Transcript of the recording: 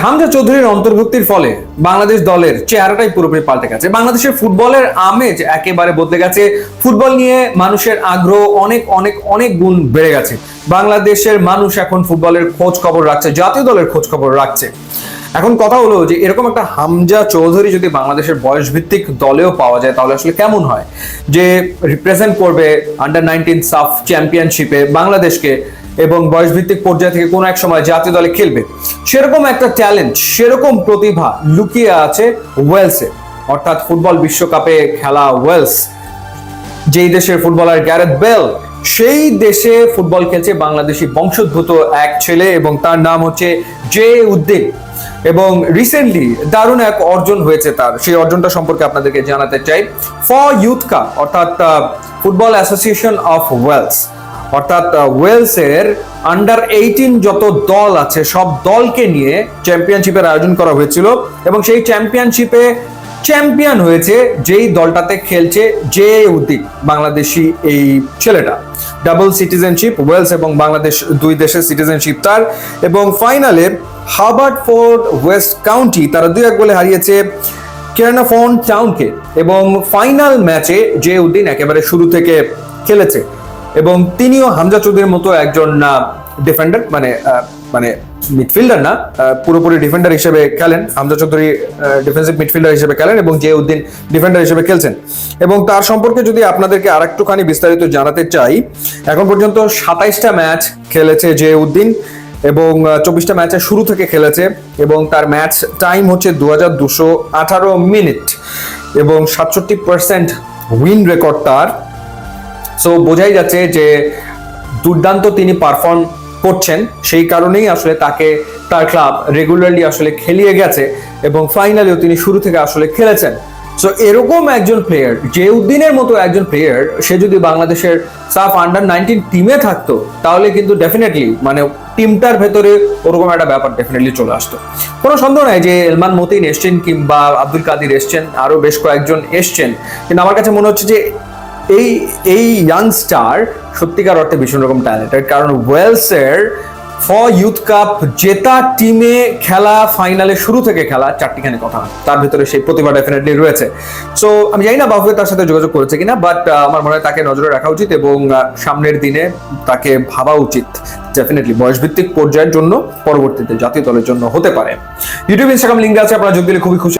হামজা চৌধুরীর অন্তর্ভুক্তির ফলে বাংলাদেশ দলের চেহারাটাই পুরোপুরি পাল্টে গেছে। বাংলাদেশের ফুটবলের আমেজ একেবারে বদলে গেছে। ফুটবল নিয়ে মানুষের আগ্রহ অনেক অনেক অনেক গুণ বেড়ে গেছে। বাংলাদেশের মানুষ এখন ফুটবলের খোঁজ খবর রাখছে, জাতীয় দলের খোঁজ খবর রাখছে। এখন কথা হলো যে, এরকম একটা হামজা চৌধুরী যদি বাংলাদেশের বয়স ভিত্তিক দলেও পাওয়া যায়, তাহলে আসলে কেমন হয়? যে রিপ্রেজেন্ট করবে আন্ডার নাইনটিন সাফ চ্যাম্পিয়নশিপে বাংলাদেশকে এবং বয়সভিত্তিক পর্যায় থেকে কোনো এক সময় জাতীয় দলে খেলবে। সেরকম একটা ট্যালেন্ট সেরকম প্রতিভা লুকিয়ে আছে ওয়েলসে অর্থাৎ ফুটবল বিশ্বকাপে খেলা ওয়েলস যেই দেশের ফুটবলার গ্যারেথ বেল সেই দেশে ফুটবল খেলছে বাংলাদেশি বংশোদ্ভূত এক ছেলে এবং তার নাম হচ্ছে জে উদ্দিন এবং রিসেন্টলি দারুণ এক অর্জন হয়েছে তার। সেই অর্জনটা সম্পর্কে আপনাদেরকে জানাতে চাই। ফর ইউথ কাপ অর্থাৎ ফুটবল অ্যাসোসিয়েশন অফ ওয়েলস অর্থাৎ ওয়েলসের আন্ডার এইটিন যত দল আছে, সব দলকে নিয়ে চ্যাম্পিয়নশিপের আয়োজন করা হয়েছিল এবং সেই চ্যাম্পিয়নশিপে চ্যাম্পিয়ন হয়েছে যেই দলটাতে খেলছে যে উদ্দিন, বাংলাদেশি এই ছেলেটা। ডাবল সিটিজেনশিপ ওয়েলস এবং বাংলাদেশ দুই দেশের সিটিজেনশিপ তার এবং ফাইনালে হার্বার্ট ফোর্ড ওয়েস্ট কাউন্টি তারা দুই এক গোলে হারিয়েছে কেরানাফোন টাউনকে এবং ফাইনাল ম্যাচে যে উদ্দিন একেবারে শুরু থেকে খেলেছে। এবং তিনিও হামজা চৌধুরীর মতো একজন ডিফেন্ডার মানে মানে মিডফিল্ডার না পুরোপুরি ডিফেন্ডার হিসেবে খেলেন। হামজা চৌধুরী ডিফেন্সিভ মিডফিল্ডার হিসেবে খেলেন এবং যে উদ্দিন ডিফেন্ডার হিসেবে খেলছেন। এবং তার সম্পর্কে যদি আপনাদেরকে আরেকটুখানি বিস্তারিত জানাতে চাই, এখন পর্যন্ত সাতাইশটা ম্যাচ খেলেছে যে উদ্দিন এবং চব্বিশটা ম্যাচে শুরু থেকে খেলেছে এবং তার ম্যাচ টাইম হচ্ছে দু হাজার দুশো আঠারো মিনিট এবং সাতষট্টি পার্সেন্ট উইন রেকর্ড তার। সো বোঝাই যাচ্ছে যে দুর্দান্ত তিনি পারফর্ম করছেন। সেই কারণেই আসলে তাকে তার ক্লাব রেগুলারলি আসলে খেলিয়ে গেছে এবং ফাইনালিও তিনি শুরু থেকে আসলে খেলেছেন। সো এরকম একজন প্লেয়ার যে উদ্দিনের মতো একজন প্লেয়ার সে যদি বাংলাদেশের সাফ আন্ডার নাইনটিন টিমে থাকতো, তাহলে কিন্তু ডেফিনেটলি মানে টিমটার ভেতরে ওরকম একটা ব্যাপার ডেফিনেটলি চলে আসতো। কোনো সন্দেহ নাই যে এলমান মতিন এসছেন কিংবা আব্দুল কাদির এসছেন, আরও বেশ কয়েকজন এসছেন। কিন্তু আমার কাছে মনে হচ্ছে যে এই এই ইয়াংস্টার সত্যিকার অর্থে ভীষণ রকম ট্যালেন্টেড কারণ ওয়েলসের ফর ইউথ কাপ জেতা টিমে খেলা ফাইনালে শুরু থেকে খেলা চারটিখানি কথা তার ভিতরে সেই প্রতিভা ডেফিনেটলি রয়েছে। সো আমি জানি না বাবুকে তার সাথে যোগাযোগ করেছে কিনা বাট আমার মনে হয় তাকে নজরে রাখা উচিত এবং সামনের দিনে তাকে ভাবা উচিত। ডেফিনেটলি বয়সভিত্তিক পর্যায়ের জন্য, পরবর্তীতে জাতীয় দলের জন্য হতে পারে। ইউটিউব ইনস্টাগ্রাম লিঙ্ক আছে, আপনারা যোগ দিলে খুবই খুশি।